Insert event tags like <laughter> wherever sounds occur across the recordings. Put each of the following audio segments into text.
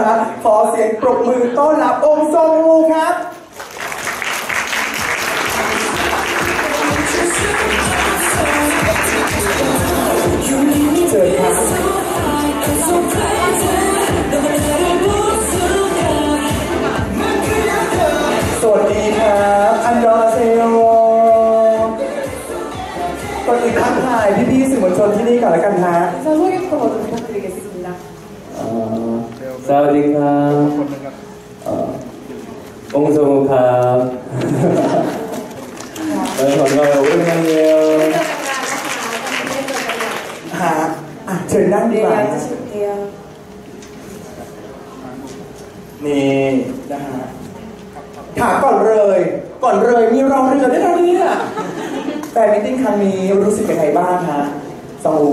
ะขอเสียงปรบมือต้อนรับองค์ทรงูครับสวัสดีครับ อันดอเซโอก่อนอื่นทักทายพี่ๆสื่อมวลชนที่นี่ก่อนแล้วกันนะ인사 소개부터 먼저 부 탁. สวัสดีครับองค์สมุครับเออขอบคุณมากเลยค่ะเชิญนั่งดีกว่านี่นะฮะาก่อนเลย ก่อนเลยมีเราเรือได้เท่านี้อ่แต่มิ팅ครั้งนี้รู้สึกยังไงบ้างฮะซาอู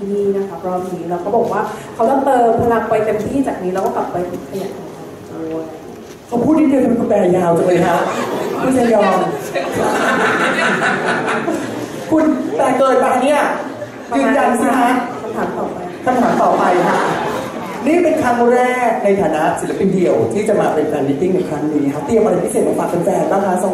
ที่นี่นะคะรอบนี้แล้วเขาบอกว่าเขาจะเติมพลังไปเต็มที่จากนี้แล้วก็กลับไปขยันทำงานด้วยเขาพูดนิดเดียวทำไมคุณแปลยาวจังเลยฮะคุณจะยอม คุณแปลเกินไปเนี่ยยืนยันสิฮะคำถามต่อไปคำถามต่อไปฮะนี่เป็นครั้งแรกในฐานะศิลปินเดี่ยวที่จะมาเป็นแฟนมิทติ้งในครั้งนี้ฮะเตรียมอะไรพิเศษมาฝากแฟนๆบ้างคะซอ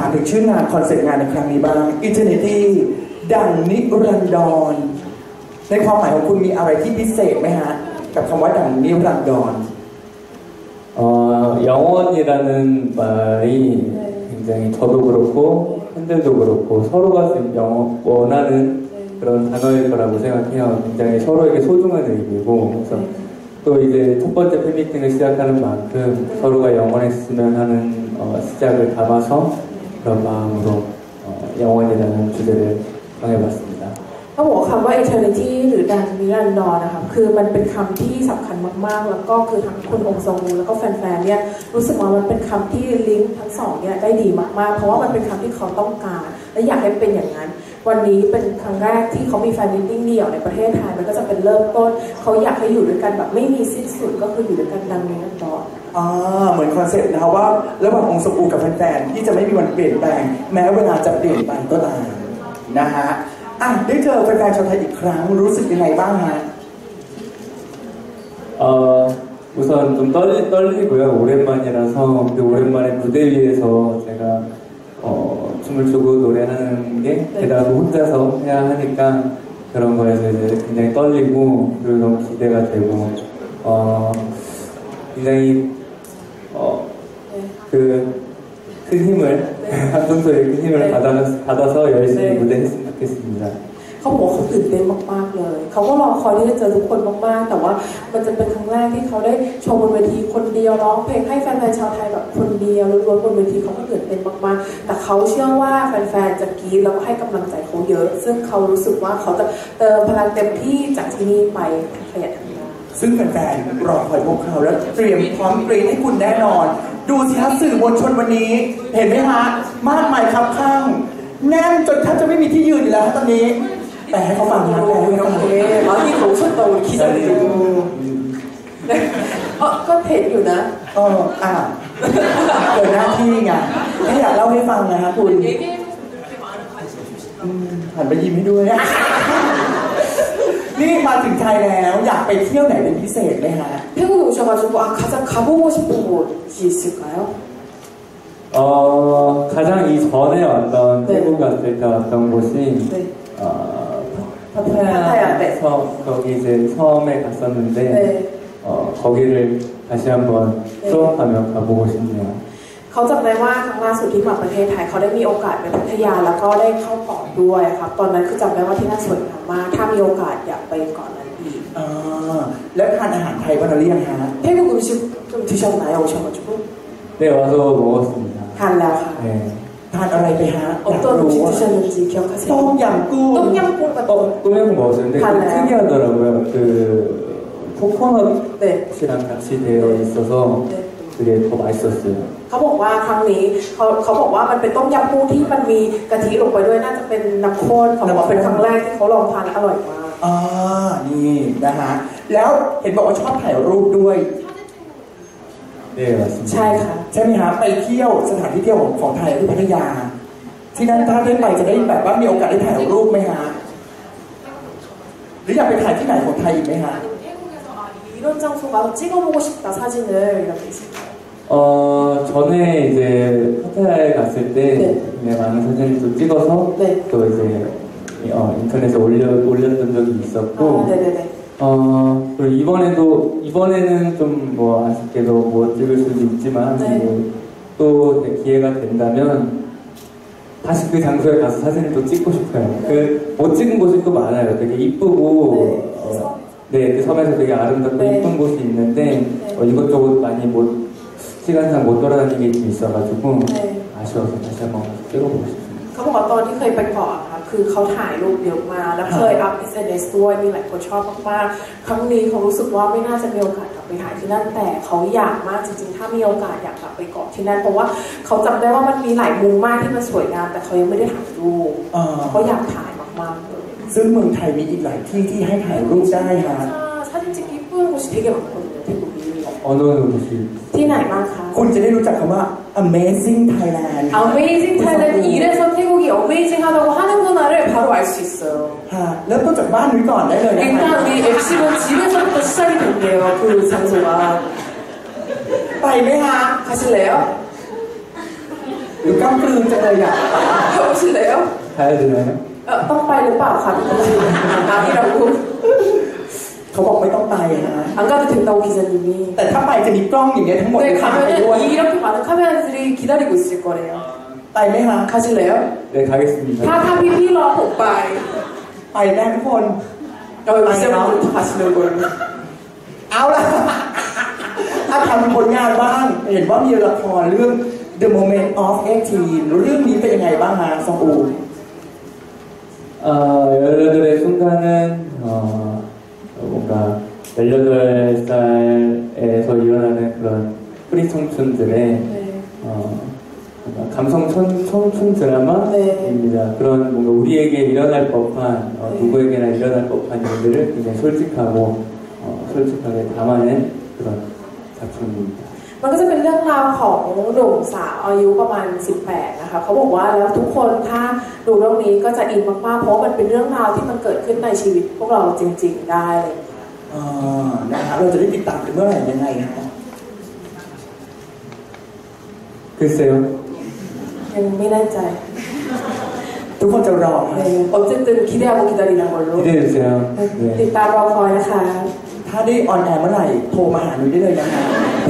ามถึงชื่องานคอนเซ็ปต์งานในครั้งนี้บ้าง Eternity ดังนิรันดร ในความหมายของคุณมีอะไรที่พิเศษไหมฮะ กับคำว่าดังนิรันดร 어, 영원이라는 말이 굉장히 저도 그렇고 팬들도 그렇고 서로가 지금 영원, 원하는 그런 단어일 거라고 생각해요. 굉장히 서로에게 소중한 의미고 그래서 또 이제 첫 번째 팬미팅을 시작하는 만큼 서로가 영원했으면 하는 어, 시작을 담아서 그런 마음으로 어, 영원이라는 주제를 정해봤습니다. เขาบอกว่าคำว่า eternity หรือดังนิรันดรนะคะคือมันเป็นคำที่สำคัญมากๆ แล้วก็คือทั้งคุณองค์ทรงมูแล้วก็แฟนๆเนี่ยรู้สึกว่ามันเป็นคำที่ลิงก์ทั้งสองเนี่ยได้ดีมากๆ เพราะว่ามันเป็นคำที่เขาต้องการ และอยากให้เป็นอย่างนั้น วันนี้เป็นครั้งแรกที่เขามีแฟนมิทติ้งเดี่ยวในประเทศไทยมันก็จะเป็นเริ่มต้นเขาอยากให้อยู่ด้วยกันแบบไม่มีสิ้นสุดก็คืออยู่ด้วยกันดังนิรันดร อ่าเหมือนคอนเซ็ปต์นะครับว่าระหว่างองค์สกูกับแฟนๆที่จะไม่มีวันเปลี่ยนแปลง แม้เวลาจะเปลี่ยนไปก็ตามนะฮะอ่ะได้เจอแฟนๆชาวไทยอีกครั้งรู้สึกยังไงบ้างฮะ 어, 우선 좀 떨리, 떨리고요. 오랜만이라서 그 오랜만에 무대 위에서 제가 어, 춤을 추고 노래하는 게 게다가 또 혼자서 해야 하니까 그런 거에서 이제 굉장히 떨리고 그리고 너무 기대가 되고 어, 굉장히 어, 그 큰 힘을 한동소에 큰 힘을 네. 받아, 받아서 열심히 네. 무대 했으면 좋겠습니다. เขาบอกว่าเขาตื่นเต้นมากๆเลย เขาก็รอคอยที่จะเจอทุกคนมากๆ แต่ว่ามันจะเป็นครั้งแรกที่เขาได้โชว์บนเวทีคนเดียวร้องเพลงให้แฟนๆชาวไทยแบบคนเดียวล้วนๆบนเวทีเขาก็ตื่นเต้นมากๆ แต่เขาเชื่อว่าแฟนๆจะกรี๊ดแล้วก็ให้กำลังใจเขาเยอะ ซึ่งเขารู้สึกว่าเขาจะเติมพลังเต็มที่จากที่นี่ไปขยันทำงาน ซึ่งแฟนๆรอคอยพวกเขาแล้วเตรียมพร้อมกรีดให้คุณแน่นอน ดูสิฮะสื่อมวลชนวันนี้ เห็นไหมฮะมากมายครับข้างแน่นจนแทบจะไม่มีที่ยืนอยู่แล้วฮะตอนนี้ แต่ให้เขาฟังนะแต่ให้เขาฟังโอเคมาที่เขาสุดโต่งคิดอะไรอยู่เออก็เห็นอยู่นะเอออะเกิดหน้าที่ไงไม่อยากเล่าให้ฟังนะฮะคุณอืมหันไปยิ้มให้ด้วยนี่ มาถึงไทยแล้ว อยากไปเที่ยวไหนเป็นพิเศษไหมฮะ 태국에 오셔가지고 아 가장 가보고 싶은 곳이 있을까요? 어, 가장 이전에 왔던 네. 태국 갔을 때 왔던 곳이 네. 어, 파타야, 네. 섬 거기 이제 섬에 갔었는데 네. 어, 거기를 다시 한번 네. 수업하며 가보고 싶네요. เขาจำได้ว่าครั้งล่าสุดที่มาประเทศไทยเขาได้มีโอกาสไปพัทยาแล้วก็ได้เข้าเกาะ ด้วยครับตอนนั้นคือจำได้ว่าที่นั่นสวยงามมากถ้ามีโอกาสอยากไปเกาะนั้นอีก อ่าแล้วทานอาหารไทยบ้างหรือยังฮะ 태국 음식 좀 드셨나요 오셔가지고 네, 와서 먹었습니다. ทานแล้วค่ะ 네. ทานอะไรไปฮะอยาก 어떤 รู้ 음식 ว่า 드셨는지 기억하세요? ต้มยำกุ้ง 똠얌꿍 같은 어, 꼬맹 먹었는데 그 달라요? 특이하더라고요. 그 코코넛이랑 네. 같이 되어 있어서 네. 그게 더 맛있었어요. เขาบอกว่าครั้งนี้เขาเขาบอกว่ามันเป็นต้มยำกุ้งที่มันมีกะทิลงไปด้วยน่าจะเป็นน้ำข้นเขาบอกว่าเป็นครั้งแรกที่เขาลองทานแล้วอร่อยมาก อ่านี่นะฮะแล้วเห็นบอกว่าชอบถ่ายรูปด้วย 네, 맞습니다. ใช่ค่ะ ใช่ไหมฮะไปเที่ยวสถานที่เที่ยวของของไทยที่พัทยา ที่นั่นถ้าได้ไปจะได้แบบว่ามีโอกาสได้ถ่ายรูปไหมฮะหรืออยากไปถ่ายที่ไหนของไทยอีกไหมฮะ 태국에서 아 이런 장소 가서 찍어보고 싶다 사진을 이렇게 있을까요? 어, 전에 이제 파타야에 갔을 때 네. 네, 많은 사진을 또 찍어서 네. 또 이제 어, 인터넷에 올려, 올렸던 적이 있었고 아 네네네 어, 그리고 이번에도, 이번에는 좀 뭐 아쉽게도 못 찍을 수도 있지만, 네. 뭐또 기회가 된다면, 다시 그 장소에 가서 사진을 또 찍고 싶어요. 그, 못 찍은 곳이 또 많아요. 되게 이쁘고, 네. 어, 네, 그 섬에서 되게 아름답고 네. 이쁜 곳이 있는데, 어, 이것저것 많이 못, 시간상 못 돌아다니게 좀 있어가지고, 네. 아쉬워서 다시 한번 가서 찍어보고 싶습니다. เขาบอกว่าตอนที่เคยไปเกาะอะค่ะคือเขาถ่ายรูปเยอะมากแล้วเคยอัพ SNS ด้วยมีหลายคนชอบมากๆครั้งนี้เขารู้สึกว่าไม่น่าจะมีโอกาสกลับไปถ่ายที่นั่นแต่เขาอยากมากจริงๆ ถ้ามีโอกาสอยากกลับไปเกาะที่นั่นเพราะว่าเขาจำได้ว่ามันมีหลายมุมมากที่มันสวยงามแต่เขายังไม่ได้ถ่ายรูป อ่า เขาอยากถ่ายมากๆเลย ซึ่งเมืองไทยมีอีกหลายที่ที่ให้ถ่ายรูปได้ฮะ 사진 찍기 이쁜 곳이 되게 많거든요 태국이 어느 어느 곳이 ที่ไหนบ้างคะ คุณจะได้รู้จักคำว่า Amazing Thailand Amazing Thailand 이래서 태국이 Amazing 하다고 하는구나를 바로 알 수 있어요 ฮะเริ่มต้นจากบ้านนุ้ยก่อนได้เลยนะ 일단 คะ 우리 MC는 집에서부터 시작이 됐네요 그 장소가 ไปไหมฮะ 가실래요? หรือก้ามกลืนจังเลยอ่ะ 가보실래요? 가야 되나요? 어, 떡바이 르빠 가보시 아니라고 เขาบอกไม่ต้องไปนะ 안 가도 된다고 기사님 이. แต่ถ้าไปจะมีกล้องอย่างเงี้ยทั้งหมด 네, ถ่ายไปด้วย 가면은 이렇게 많은 카메라들이 기다리고 있을 거래 요. ไปไหมคะ 가실래 요? 네 가겠습니 다. 파타피피 러브 오빠 이. ไปแน่ทุกคน 여기 미세먼지부터 가시는 거예 요. เอาละ ถ้าทำผลงานบ้าง เห็นว่ามีละครเรื่อง The Moment of 18 เรื่องนี้เป็นยังไงบ้างฮะซองอู 아, 여러분들의 순간은ย, 뭔가 18살에서 일어나는 그런 프리 청춘들의 네. 어, 감성 청, 청춘 드라마입니다. 네. 그런 뭔가 우리에게 일어날 법한 어, 네. 누구에게나 일어날 법한 일들을 굉장히 솔직하고 어, 솔직하게 담아낸 그런 작품입니다. มันก็จะเป็นเรื่องราวของหนุ่มสาวอายุประมาณ 18 นะคะเขาบอกว่าแล้วทุกคนถ้าดูเรื่องนี้ก็จะอินมากๆ เพราะมันเป็นเรื่องราวที่มันเกิดขึ้นในชีวิต พวกเราจริง ๆ ได้เออนะครับเราจะได้ติดตามกันเมื่อไหร่ยังไงนะครับคือเซลยังไม่แน่ใจ ทุกคนจะรอผมจะตื่นคิดไหม 어쨌든 기대하고 기다리는 걸로 기대해주세 요. 네. 네. 따로 보여 요. ถ้าได้ออนแอร์เมื่อไหร่โทรมาหาหนูได้เลยนะฮะ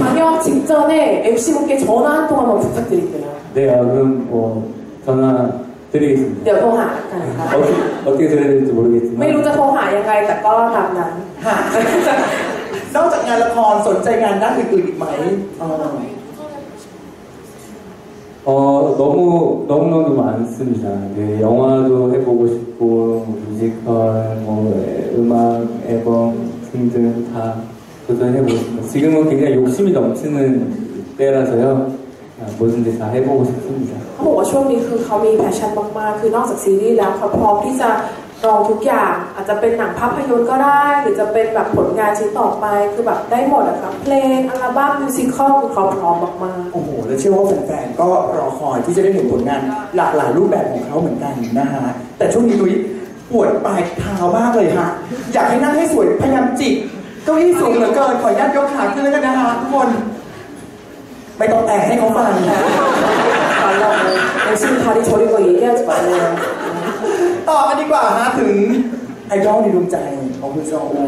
방역 직전에 MC분께 전화 한 통화만 부탁드릴게요 네, 아, 그럼 뭐 전화 드리겠습니다. เดี๋ยวโทรหากันค่ะ 어떻게, 어떻게 드려야 될지 ไม่รู้ 모르겠지만 จะโทรหายังไงแต่ก็ตามนั้น ฮะ นอกจากงานละครสนใจงานด้านอื่นๆอีกไหมอ่า 어, 너무, 너무너무 많습니다. 네, 영화도 해보고 싶고, 뮤지컬, 뭐, 에, 음악, 앨범 등등 다 도전해보고 싶습니다. 지금은 굉장히 욕심이 넘치는 때라서요. 아, 뭐든지 다 해보고 싶습니다. เขาบอกว่าช่วงนี้คือเขามีแพชชั่นมากๆ คือนอกจากซีรีส์แล้วเขาพร้อมที่จะลองทุกอย่าง อาจจะเป็นหนังภาพยนตร์ก็ได้ หรือจะเป็นแบบผลงานชิ้นต่อไป คือแบบได้หมดอะค่ะเพลง อัลบั้มมิวสิควลคือเขาพร้อมมาก โอ้โห และเชื่อว่าแฟนๆ ก็รอคอยที่จะได้เห็นผลงานหลากหลายรูปแบบของเขาเหมือนกันนะฮะ แต่ช่วงนี้นุ้ย ปวดปลายเท้ามากเลยฮะ อยากให้นั่งให้สวย พยายามจิกเก้าอี้สูงเหลือเกิน ขออนุญาตยกขาขึ้นแล้วกันนะฮะทุกคน ไม่ต้องแต่ให้เขาฟัง ๆ말라고 열심히 다리 저린 거 얘기하지 말래요 ต่อกันดีกว่าฮะถึงไอดอลในดวงใจของคุณซองอู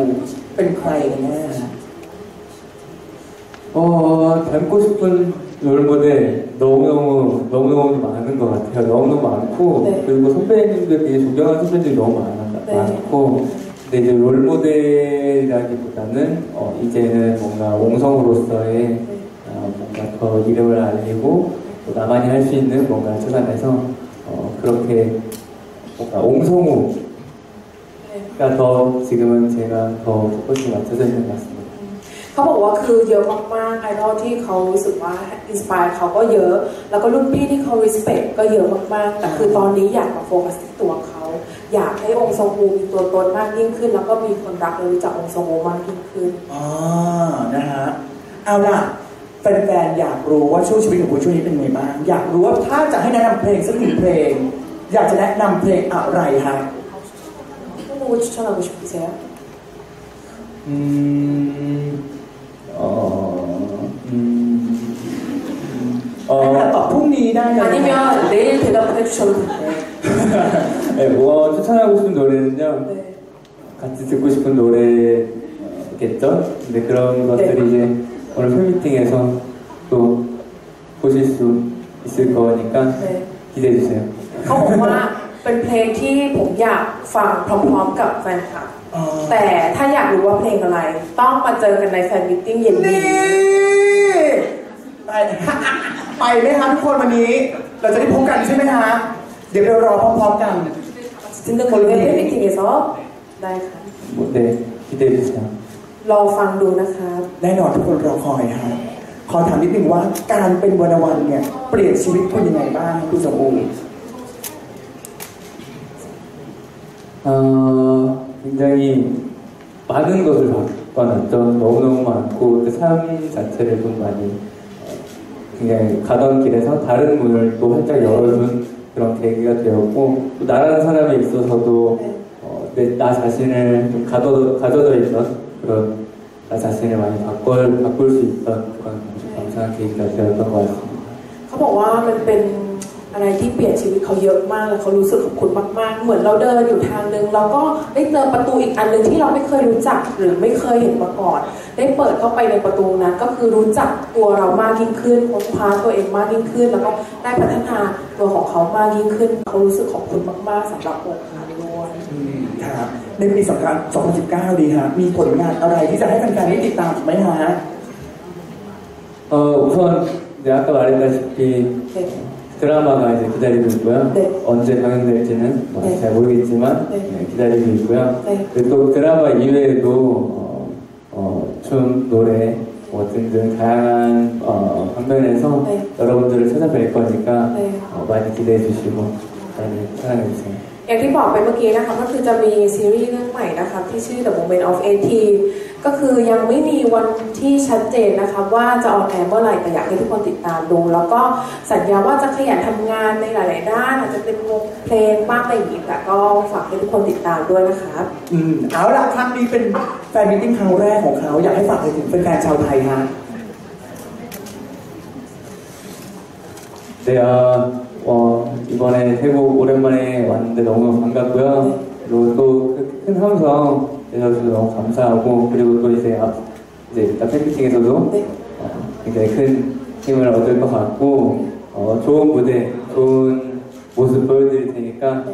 เป็นใครกันแน่ฮะ 어, 닮고 싶은 롤모델 너무너무, 너무너무 많은 것 같아요. 너무너무 많고, 네. 그리고 선배님들이 존경하는 선배님들이 너무 많아, 네. 많고, 근데 이제 롤모델이라기보다는, 어, 이제는 뭔가 옹성으로서의, 네. 어, 뭔가 더 이름을 알리고, 또 나만이 할 수 있는 뭔가 찾아내서, 어, 그렇게, 뭔가 옹성우가 네. 더, 지금은 제가 더 포커스가 맞춰져 있는 것 같습니다. เขาบอกว่าคือเยอะมากๆไอดอลที่เขารู้สึกว่าอินสปายเขาก็เยอะ แล้วก็รุ่นพี่ที่เขา respect ก็เยอะมากๆ แต่คือตอนนี้อยากมาโฟกัสที่ตัวเขา อยากให้องค์ทรงวูมีตัวตนมากยิ่งขึ้น แล้วก็มีคนรักและรู้จักองค์ทรงวูมากยิ่งขึ้น อ๋อ นะฮะ เอาล่ะ แฟนๆ อยากรู้ว่าช่วงชีวิตของคุณช่วงนี้เป็นไงบ้าง อยากรู้ว่าถ้าจะให้แนะนำเพลงสักหนึ่งเพลง อยากจะแนะนำเพลงอะไรฮะ 누구 추천하고 싶으세요? 음, 어, 음, ให้มา 어, ตอบพรุ่งนี้ได้เลย 아니면 내일 대답을 해주셔도 돼요. <laughs> 네, 뭐 추천하고 싶은 노래는요. 네. 같이 듣고 싶은 노래겠죠. 근데 그런 것들이 네. 이제 오늘 팬미팅에서 또 보실 수 있을 거니까 네. 기대해 주세요. เขาบอกว่าเป็นเพลงที่ผมอยากฟังพร้อมๆกับแฟนคลับ อ๋อ แต่ถ้าอยากรู้ว่าเพลงอะไร ต้องมาเจอกันในแฟนมิทติ้งเย็นนี้ ไปไปไหมคะทุกคนวันนี้ เราจะได้พบกันใช่ไหมคะ เดี๋ยวเรารอพร้อมๆกันซึ่งทุกคนเล่นเพลงจริงๆซอได้ค่ะเดี๋พี่เดวิครับรอฟังดูนะคะแน่นอนทุกคนรอคอยฮะขอถามนิดนึงว่าการเป็นวรรณวันเนี่ยเปลี่ยนชีวิตคุณยังไงบ้างคุณสมบูรณ์เอ่อ 굉장히 많은 것을 바꿔놨죠. 너무너무 많고 그 삶 자체를 좀 많이 어, 굉장히 가던 길에서 다른 문을 또 활짝 열어준 그런 계기가 되었고 또 나라는 사람에 있어서도 어, 내, 나 자신을 좀 가둬, 가져져 있던 그런 나 자신을 많이 바꿀, 바꿀 수 있던 그런 아주 감사한 계기가 되었던 것 같습니다. เขาบอกว่ามันเป็น อะไรที่เปลี่ยนชีวิตเขาเยอะมากแล้วเขารู้สึกขอบคุณมากๆ เหมือนเราเดินอยู่ทางนึงแล้วก็ได้เจอประตูอีกอันหนึ่งที่เราไม่เคยรู้จักหรือไม่เคยเห็นมาก่อน ได้เปิดเข้าไปในประตูนั้น ก็คือรู้จักตัวเรามากยิ่งขึ้นค้นคว้าตัวเองมากยิ่งขึ้น แล้วก็ได้พัฒนาตัวของเขามากยิ่งขึ้น เขารู้สึกขอบคุณมากๆสำหรับองค์การด้วย อืมครับ ในปี2019 ดีฮะ มีผลงานอะไรที่จะให้แฟนๆได้ติดตามอีกไหมฮะ 어, 우선 네, 아까 말했다시피 เด็ก 드라마가 이제 기다리고 있고요. 네. 언제 방영될지는 뭐 네. 잘 모르겠지만 네. 네, 기다리고 있고요. 네. 그리고 또 드라마 이외에도 어, 어, 춤, 노래 뭐 등등 다양한 어, 방면에서 네. 여러분들을 찾아뵐 거니까 네. 어, 많이 기대해 주시고 많이 사랑해 주세요. อย่างที่บอกไปเมื่อกี้นะคะก็คือจะมีซีรีส์เรื่องใหม่นะคะที่ชื่อ The Moment of 18ก็คือยังไม่มีวันที่ชัดเจนนะคะว่าจะออนแอร์เมื่อไหร่แต่อยากให้ทุกคนติดตามดู แล้วก็สัญญาว่าจะขยันทำงานในหลาย ๆ ด้าน อาจจะเป็นวงเพลงบ้างอะไรอย่างนี้แต่ก็ฝากให้ทุกคนติดตามด้วยนะคะอืมเอาล่ะครั้งนี้เป็นแฟนมิตติ้งครั้งแรกของเขาอยากให้ฝากอะไรถึงแฟนๆชาวไทยฮะ 네, 어, 어, 이번에 태국 오랜만에 왔는데 너무 반갑고요. 그리고 또 큰 함성 내줘서 너무 감사하고 그리고 또 이제 앞 이제 이따 팬미팅에서도 네. 어, 굉장히 큰 힘을 얻을 것 같고 어, 좋은 무대, 좋은 모습 보여드릴 테니까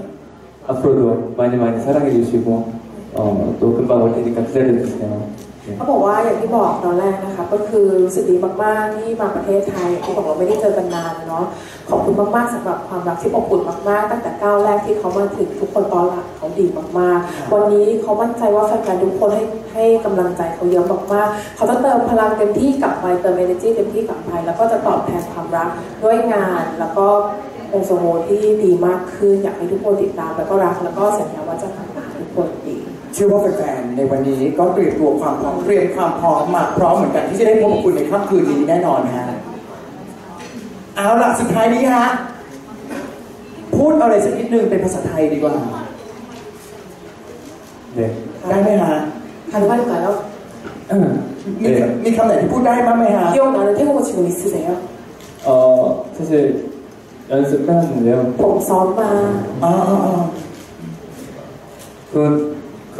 앞으로도 많이 많이 사랑해 주시고 어, 또 금방 올 테니까 기다려 주세요. เขาบอกว่าอย่างที่บอกตอนแรกนะคะ ก็คือรู้สึกดีมากๆที่มาประเทศไทยเขาบอกว่าไม่ได้เจอกันนานเนาะขอบคุณมากๆสำหรับความรักที่อบอุ่นมากๆ ตั้งแต่ก้าวแรกที่เขามาถึงทุกคนตอนรับเขาดีมากๆ วันนี้เขามั่นใจว่าแฟนๆทุกคนให้ให้กำลังใจเขาเยอะมากๆเขาจะเติมพลังเต็มที่กลับไปเติม energy เต็มที่กลับไปแล้วก็จะตอบแทนความรักด้วยงานแล้วก็องค์สมโภชที่ดีมากขึ้นอยากให้ทุกคนติดตามแล้วก็รักแล้วก็สัญญาว่าจะทำให้ทุกคนดี ชื่อว่าแฟนๆในวันนี้ก็เตรียมตัวความพร้อมเตรียมความพร้อมมาพร้อมเหมือนกันที่จะได้พบกับคุณในค่ำคืนนี้แน่นอนฮะ เอาล่ะสุดท้ายนี้ฮะ พูดอะไรสักนิดนึงเป็นภาษาไทยดีกว่า 네. ได้ไหมฮะ 가능할까요? มี 네. มีคำไหนที่พูดได้บ้างไหมฮะ 기억나는 태국어 지금 있으세요? 어, 사실 연습해왔는데요. ผมซ้อมมา อ๋อ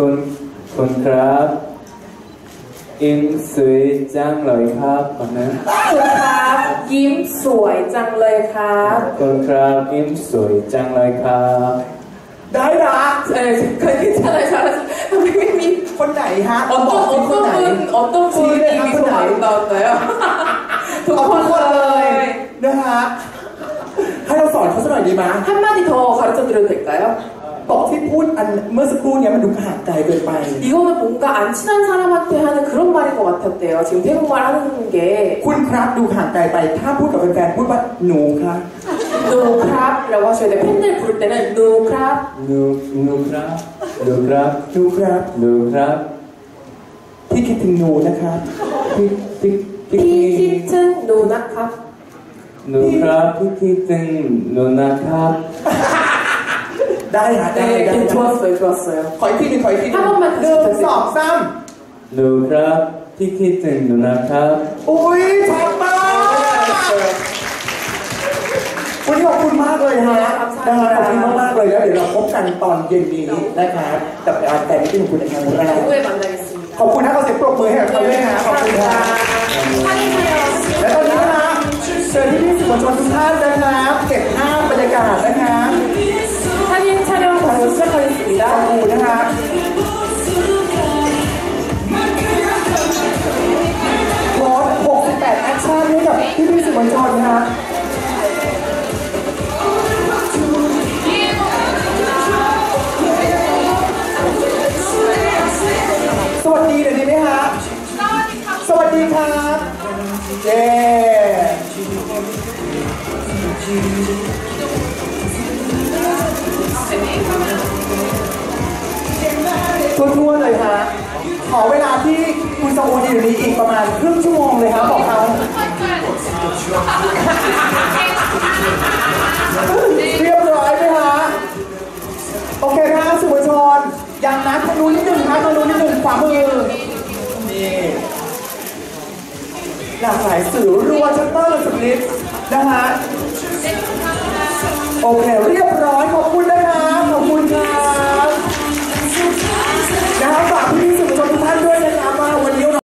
คุณคุณครับ อินสวยจังเลยครับคนนั้นคุณครับยิ้มสวยจังเลยครับคุณครับยิ้มสวยจังเลยครับได้รักเออเคยคิดอะไรคะทำไมไม่มีคนไหนฮะออโต้ออโต้คุณออโต้คุณมีคนไหนตอนไหนทุกคนเลยนะคะให้เราสอนเขาสักหน่อยดีไหมถ้ามาติโทเขาจะเรียนเด็กแล้ว บอกที่พูดอันเมื่อสักครู่เนี้มันดูห่างไกลเกินไป 이거는 뭔가 안 친한 사람한테 하는 그런 말인 것 같았대요. 지금 태국말 하는 게 คุณครับดูห่างไกลไป ถ้าพูดกับแฟนๆพูดว่าหนูครับ 노크랍이라고 하셔야 돼요. 팬들 부를 때는 노크랍, nu nu krap nu krap หนูครับ nu krap ที่คิดถึงหนูนะครับ tik tik tik 피히튼 노나캅. nu krap tik tik ting nu na krap ได้ฮะได้ได้ 네, ได้ 좋았어요, 좋았어요. ขออีกทีหนึ่งขออีกทีหนึ่ง ถ้ามันมา หนึ่งสองสาม nu krap tik tik ting nu na krap อุ้ยชัดมากวันนี้ขอบคุณมากเลยฮะนะฮะขอบคุณมากๆเลยแล้วเดี๋ยวเราพบกันตอนเย็นนี้นะครับกับรายการที่คุณในครั้งแรก 후에 만나겠습니다. ขอบคุณนะขอเสียงปรบมือให้กับเขาด้วยนะขอบคุณครับ และตอนนี้นะครับเชิญที่พี่สื่อมวลชนทุกท่านนะครับเก็บภาพบรรยากาศนะครับ เลยฮะขอเวลาที่คุณสมูนอยู่นี้อีกประมาณครึ่งชั่วโมงเลยครับบอกเขาเรียบร้อยไหมฮะโอเคนะฮะสื่อมวลชนยังนะทางนู้นนิดหนึ่งครับทางนู้นนิดหนึ่งขวามือนี่หลากหลายสื่อรัวชัตเตอร์สลิปนะฮะโอเคเรียบร้อยขอบคุณนะ 他法律你怎么都不判对？